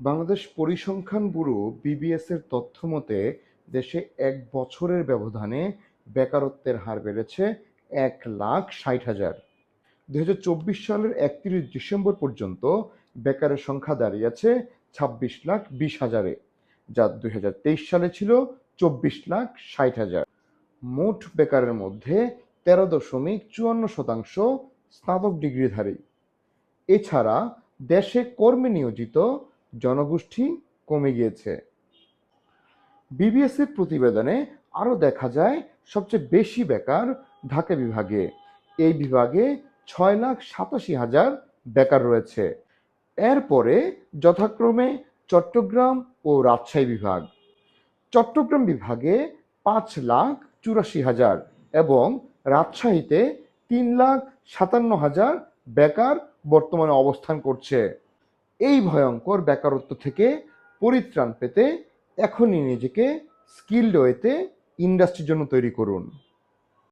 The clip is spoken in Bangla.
বাংলাদেশ পরিসংখ্যান ব্যুরো বিবিএস এর তথ্য মতে, দেশে এক বছরের ব্যবধানে বেকারত্বের হার বেড়েছে এক লাখ ষাট হাজার। দুই সালের একত্রিশ ডিসেম্বর পর্যন্ত বেকারের সংখ্যা দাঁড়িয়েছে ছাব্বিশ লাখ বিশ হাজারে, যা দুই হাজার তেইশ সালে ছিল চব্বিশ লাখ ষাট হাজার। মোট বেকারের মধ্যে তেরো দশমিক চুয়ান্ন শতাংশ স্নাতক ডিগ্রিধারী। এছাড়া দেশে কর্মে নিয়োজিত জনগোষ্ঠী কমে গিয়েছে। বিবিএস এর প্রতিবেদনে আরও দেখা যায়, সবচেয়ে বেশি বেকার ঢাকা বিভাগে। এই বিভাগে ছয় লাখ সাতাশি হাজার বেকার রয়েছে। এরপরে যথাক্রমে চট্টগ্রাম ও রাজশাহী বিভাগ। চট্টগ্রাম বিভাগে পাঁচ লাখ চুরাশি হাজার এবং রাজশাহীতে তিন লাখ সাতান্ন হাজার বেকার বর্তমানে অবস্থান করছে। এই ভয়ঙ্কর বেকারত্ব থেকে পরিত্রাণ পেতে এখনই নিজেকে স্কিল্ড ওয়েতে ইন্ডাস্ট্রির জন্য তৈরি করুন।